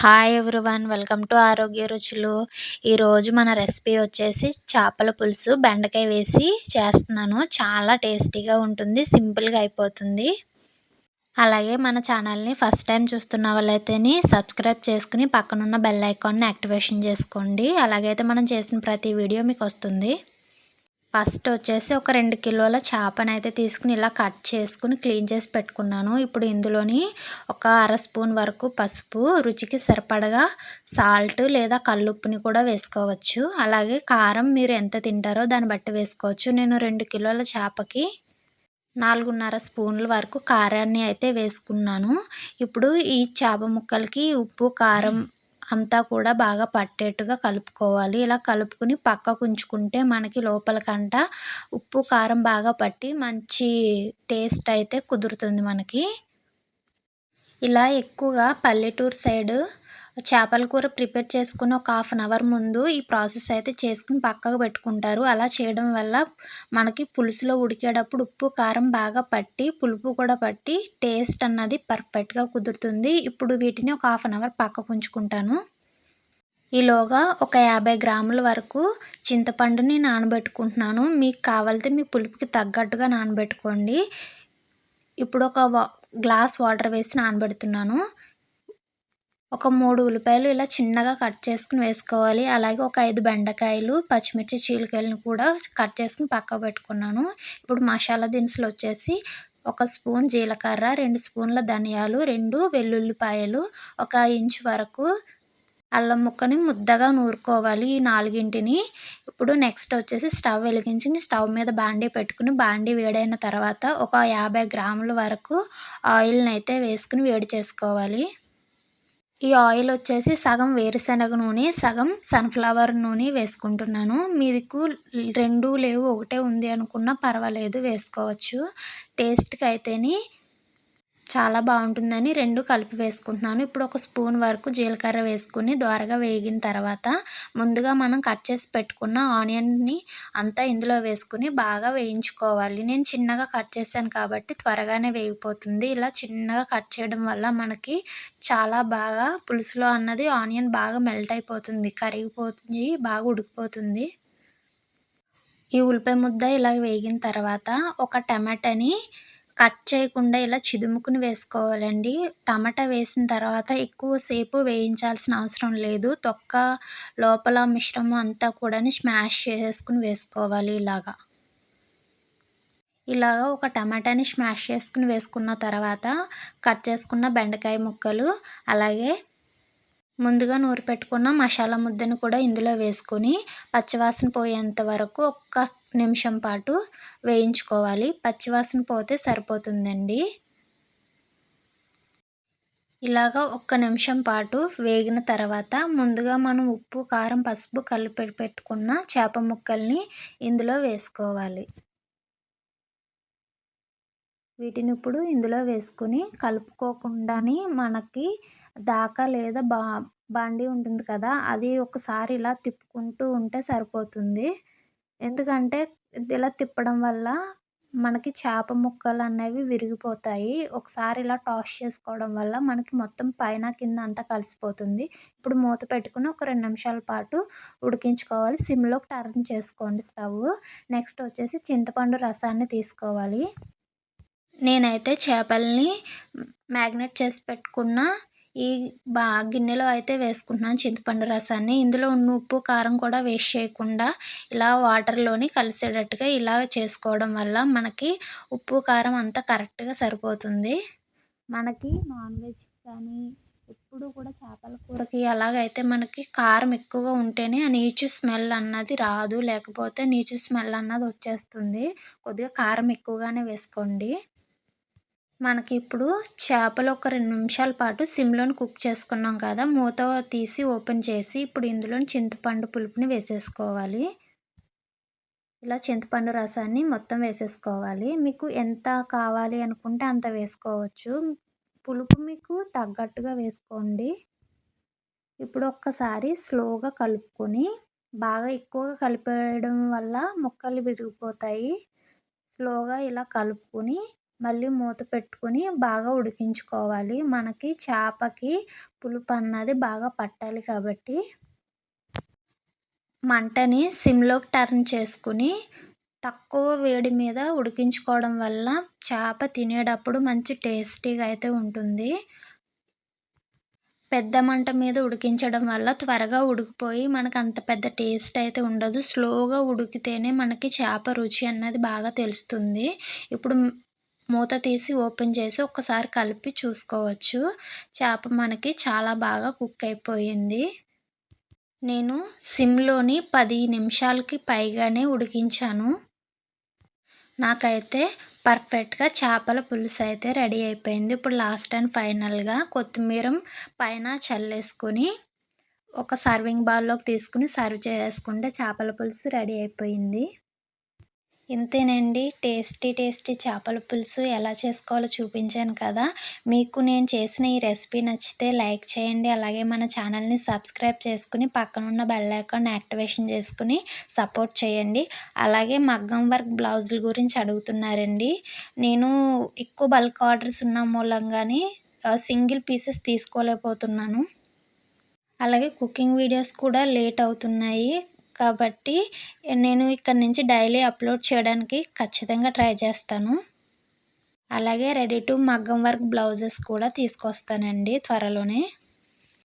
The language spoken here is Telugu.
హాయ్ ఎవ్రీవన్ వెల్కమ్ టు ఆరోగ్య రుచులు ఈరోజు మన రెసిపీ వచ్చేసి చేపల పులుసు బెండకాయ వేసి చేస్తున్నాను. చాలా టేస్టీగా ఉంటుంది సింపుల్గా అయిపోతుంది. అలాగే మన ఛానల్ని ఫస్ట్ టైం చూస్తున్న వాళ్ళైతేని సబ్స్క్రైబ్ చేసుకుని పక్కనున్న బెల్ ఐకాన్ని యాక్టివేషన్ చేసుకోండి. అలాగైతే మనం చేసిన ప్రతి వీడియో మీకు వస్తుంది. ఫస్ట్ వచ్చేసి ఒక రెండు కిలోల చేపను అయితే తీసుకుని ఇలా కట్ చేసుకుని క్లీన్ చేసి పెట్టుకున్నాను. ఇప్పుడు ఇందులోని ఒక అర స్పూన్ వరకు పసుపు రుచికి సరిపడగా సాల్ట్ లేదా కల్లుప్పుని కూడా వేసుకోవచ్చు. అలాగే కారం మీరు ఎంత తింటారో దాన్ని బట్టి వేసుకోవచ్చు. నేను రెండు కిలోల చేపకి నాలుగున్నర స్పూన్ల వరకు కారాన్ని అయితే వేసుకున్నాను. ఇప్పుడు ఈ చేప ముక్కలకి ఉప్పు కారం అంతా కూడా బాగా పట్టేట్టుగా కలుపుకోవాలి. ఇలా కలుపుకుని పక్కకు ఉంచుకుంటే మనకి లోపలకంట ఉప్పు కారం బాగా పట్టి మంచి టేస్ట్ అయితే కుదురుతుంది మనకి. ఇలా ఎక్కువగా పల్లెటూరు సైడు చేపల కూర ప్రిపేర్ చేసుకుని ఒక హాఫ్ అన్ అవర్ ముందు ఈ ప్రాసెస్ అయితే చేసుకుని పక్కకు పెట్టుకుంటారు. అలా చేయడం వల్ల మనకి పులుసులో ఉడికేటప్పుడు ఉప్పు కారం బాగా పట్టి పులుపు కూడా పట్టి టేస్ట్ అన్నది పర్ఫెక్ట్గా కుదురుతుంది. ఇప్పుడు వీటిని ఒక హాఫ్ అన్ అవర్ పక్కకు ఉంచుకుంటాను. ఈలోగా ఒక యాభై గ్రాముల వరకు చింతపండుని నానబెట్టుకుంటున్నాను. మీకు కావాలితే మీ పులుపుకి తగ్గట్టుగా నానబెట్టుకోండి. ఇప్పుడు ఒక గ్లాస్ వాటర్ వేసి నానబెడుతున్నాను. ఒక మూడు ఉల్లిపాయలు ఇలా చిన్నగా కట్ చేసుకుని వేసుకోవాలి. అలాగే ఒక ఐదు బెండకాయలు పచ్చిమిర్చి చీలికలను కూడా కట్ చేసుకుని పక్కకు పెట్టుకున్నాను. ఇప్పుడు మసాలా దినుసులు వచ్చేసి ఒక స్పూన్ జీలకర్ర రెండు స్పూన్ల ధనియాలు రెండు వెల్లుల్లిపాయలు ఒక ఇంచు వరకు అల్లం ముక్కని ముద్దగా నూరుకోవాలి ఈ నాలుగింటిని. ఇప్పుడు నెక్స్ట్ వచ్చేసి స్టవ్ వెలిగించి స్టవ్ మీద బాండీ పెట్టుకుని బాండీ వేడైన తర్వాత ఒక యాభై గ్రాముల వరకు ఆయిల్ని అయితే వేసుకుని వేడి చేసుకోవాలి. ఈ ఆయిల్ వచ్చేసి సగం వేరుశనగ నూనె సగం సన్ఫ్లవర్ నూనె వేసుకుంటున్నాను. మీకు రెండు లేవు ఒకటే ఉంది అనుకున్నా పర్వాలేదు వేసుకోవచ్చు. టేస్ట్కి అయితేని చాలా బాగుంటుందని రెండు కలిపి వేసుకుంటున్నాను. ఇప్పుడు ఒక స్పూన్ వరకు జీలకర్ర వేసుకుని దోరగా వేగిన తర్వాత ముందుగా మనం కట్ చేసి పెట్టుకున్న ఆనియన్ని అంతా ఇందులో వేసుకుని బాగా వేయించుకోవాలి. నేను చిన్నగా కట్ చేశాను కాబట్టి త్వరగానే వేగిపోతుంది. ఇలా చిన్నగా కట్ చేయడం వల్ల మనకి చాలా బాగా పులుసులో అన్నది ఆనియన్ బాగా మెల్ట్ అయిపోతుంది. కరిగిపోతుంది బాగా ఉడికిపోతుంది. ఈ ఉల్లిపాయ ముద్ద ఇలా వేగిన తర్వాత ఒక టమాటాని కట్ చేయకుండా ఇలా చిదుముకుని వేసుకోవాలండి. టమాటా వేసిన తర్వాత ఎక్కువసేపు వేయించాల్సిన అవసరం లేదు. తొక్క లోపల మిశ్రమం అంతా కూడా స్మాష్ చేసేసుకుని వేసుకోవాలి ఇలాగా. ఇలాగ ఒక టమాటాని స్మాష్ చేసుకుని వేసుకున్న తర్వాత కట్ చేసుకున్న బెండకాయ ముక్కలు అలాగే ముందుగా నూరి పెట్టుకున్న మసాలా ముద్దను కూడా ఇందులో వేసుకొని పచ్చివాసన పోయేంత వరకు ఒక్క నిమిషం పాటు వేయించుకోవాలి. పచ్చివాసన పోతే సరిపోతుందండి. ఇలాగ ఒక్క నిమిషం పాటు వేగిన తర్వాత ముందుగా మనం ఉప్పు కారం పసుపు కలిపి పెట్టుకున్న చేప ముక్కల్ని ఇందులో వేసుకోవాలి. వీటిని ఇప్పుడు ఇందులో వేసుకుని కలుపుకోకుండానే మనకి దాకా లేదా బా బాండి ఉంటుంది కదా అది ఒకసారి ఇలా తిప్పుకుంటూ ఉంటే సరిపోతుంది. ఎందుకంటే ఇలా తిప్పడం వల్ల మనకి చేప ముక్కలు అనేవి విరిగిపోతాయి. ఒకసారి ఇలా టాస్ చేసుకోవడం వల్ల మనకి మొత్తం పైన కింద అంతా కలిసిపోతుంది. ఇప్పుడు మూత పెట్టుకుని ఒక రెండు నిమిషాల పాటు ఉడికించుకోవాలి. సిమ్లోకి టర్న్ చేసుకోండి స్టవ్. నెక్స్ట్ వచ్చేసి చింతపండు రసాన్ని తీసుకోవాలి. నేనైతే చేపల్ని మ్యాగ్నెట్ చేసి పెట్టుకున్న ఈ బా గిన్నెలో అయితే వేసుకుంటున్నాను చింతపండు రసాన్ని. ఇందులో ఉన్న ఉప్పు కారం కూడా వేస్ట్ చేయకుండా ఇలా వాటర్లోని కలిసేటట్టుగా ఇలా చేసుకోవడం వల్ల మనకి ఉప్పు కారం అంతా కరెక్ట్గా సరిపోతుంది. మనకి నాన్ వెజ్ కానీ ఎప్పుడు కూడా చేపల కూరకి అలాగైతే మనకి కారం ఎక్కువగా ఉంటేనే ఆ నీచు స్మెల్ అన్నది రాదు. లేకపోతే నీచు స్మెల్ అన్నది వచ్చేస్తుంది. కొద్దిగా కారం ఎక్కువగానే వేసుకోండి. మనకి ఇప్పుడు చేపలు ఒక రెండు నిమిషాల పాటు సిమ్లోని కుక్ చేసుకున్నాం కదా మూత తీసి ఓపెన్ చేసి ఇప్పుడు ఇందులో చింతపండు పులుపుని వేసేసుకోవాలి. ఇలా చింతపండు రసాన్ని మొత్తం వేసేసుకోవాలి. మీకు ఎంత కావాలి అనుకుంటే అంత వేసుకోవచ్చు. పులుపు మీకు తగ్గట్టుగా వేసుకోండి. ఇప్పుడు ఒక్కసారి స్లోగా కలుపుకొని బాగా ఎక్కువగా కలిపేయడం వల్ల ముక్కలు విరిగిపోతాయి. స్లోగా ఇలా కలుపుకొని మళ్ళీ మూత పెట్టుకుని బాగా ఉడికించుకోవాలి. మనకి చేపకి పులుపు అన్నది బాగా పట్టాలి కాబట్టి మంటని సిమ్లోకి టర్న్ చేసుకుని తక్కువ వేడి మీద ఉడికించుకోవడం వల్ల చేప తినేటప్పుడు మంచి టేస్టీగా అయితే ఉంటుంది. పెద్ద మంట మీద ఉడికించడం వల్ల త్వరగా ఉడికిపోయి మనకు అంత పెద్ద టేస్ట్ అయితే ఉండదు. స్లోగా ఉడికితేనే మనకి చేప రుచి అన్నది బాగా తెలుస్తుంది. ఇప్పుడు మూత తీసి ఓపెన్ చేసి ఒక్కసారి కలిపి చూసుకోవచ్చు. చేప మనకి చాలా బాగా కుక్ అయిపోయింది. నేను సిమ్లోని పది నిమిషాలకి పైగానే ఉడికించాను. నాకైతే పర్ఫెక్ట్గా చేపల పులుసు అయితే రెడీ అయిపోయింది. ఇప్పుడు లాస్ట్ అండ్ ఫైనల్గా కొత్తిమీర పైన చల్లేసుకొని ఒక సర్వింగ్ బౌల్లోకి తీసుకుని సర్వ్ చేసుకుంటే చేపల పులుసు రెడీ అయిపోయింది. ఇంతేనండి. టేస్టీ టేస్టీ చేపల పులుసు ఎలా చేసుకోవాలో చూపించాను కదా. మీకు నేను చేసిన ఈ రెసిపీ నచ్చితే లైక్ చేయండి. అలాగే మన ఛానల్ని సబ్స్క్రైబ్ చేసుకుని పక్కనున్న బెల్ ఐకాన్ యాక్టివేషన్ చేసుకుని సపోర్ట్ చేయండి. అలాగే మగ్గం వర్క్ బ్లౌజుల గురించి అడుగుతున్నారండి. నేను ఎక్కువ బల్క్ ఆర్డర్స్ ఉన్న మూలంగానే సింగిల్ పీసెస్ తీసుకోలేకపోతున్నాను. అలాగే కుకింగ్ వీడియోస్ కూడా లేట్ అవుతున్నాయి. కాబట్టి నేను ఇక్కడ నుంచి డైలీ అప్లోడ్ చేయడానికి ఖచ్చితంగా ట్రై చేస్తాను. అలాగే రెడీ టు మగ్గం వర్క్ బ్లౌజెస్ కూడా తీసుకొస్తానండి త్వరలోనే.